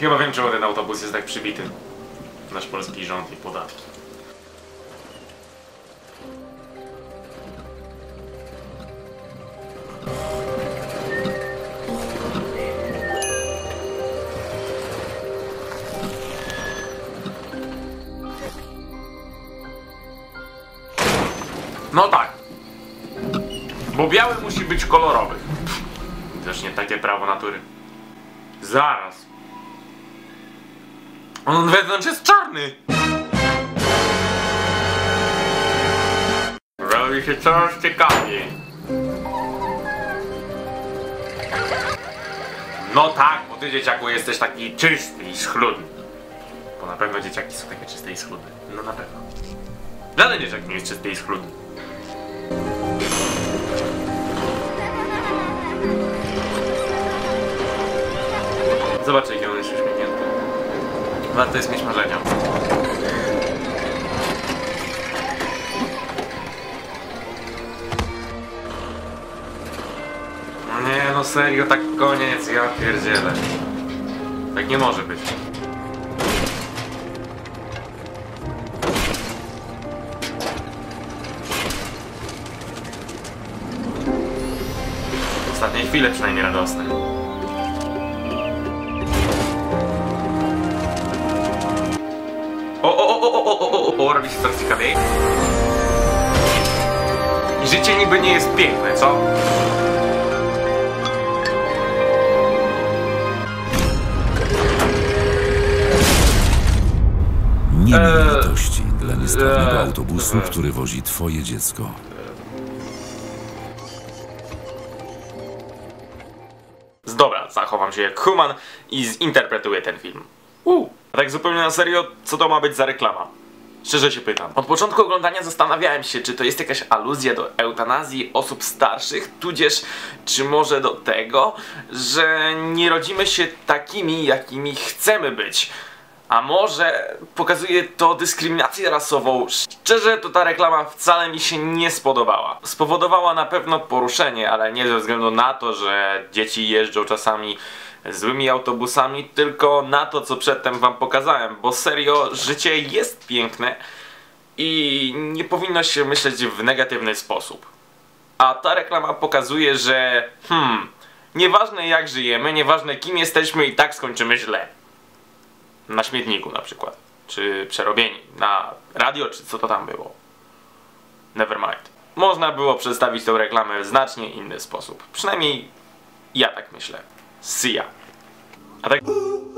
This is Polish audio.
Chyba wiem, czemu ten autobus jest tak przybity. Nasz polski rząd i podatki. No tak. Bo biały musi być kolorowy. Też nie takie prawo natury. Zaraz. On wewnątrz jest czarny. Robi się coraz ciekawiej. No tak, bo ty dzieciaku jesteś taki czysty i schludny. Bo na pewno dzieciaki są takie czyste i schludne. No na pewno. Żaden dzieciak nie jest czysty i schludny. Zobaczcie, jakie on jest uśmiechnięty. Warto jest mieć marzenia. No nie, no serio, tak koniec, ja pierdzielę. Tak nie może być. Ostatnie chwile przynajmniej radosne. Robi się coraz ciekawiej. I życie niby nie jest piękne, co? Nie Eee, litości dla niesprawnego eee, autobusu, eee. który wozi twoje dziecko. Dobra, zachowam się jak human i zinterpretuję ten film. Uh. A tak zupełnie na serio, co to ma być za reklama? Szczerze się pytam. Od początku oglądania zastanawiałem się, czy to jest jakaś aluzja do eutanazji osób starszych, tudzież czy może do tego, że nie rodzimy się takimi, jakimi chcemy być. A może pokazuje to dyskryminację rasową? Szczerze, to ta reklama wcale mi się nie spodobała. Spowodowała na pewno poruszenie, ale nie ze względu na to, że dzieci jeżdżą czasami złymi autobusami, tylko na to, co przedtem wam pokazałem, bo serio, życie jest piękne i nie powinno się myśleć w negatywny sposób. A ta reklama pokazuje, że hmm, nieważne jak żyjemy, nieważne kim jesteśmy i tak skończymy źle na śmietniku na przykład, czy przerobieni na radio, czy co to tam było. Nevermind. Można było przedstawić tę reklamę w znacznie inny sposób. Przynajmniej ja tak myślę. See ya. I think.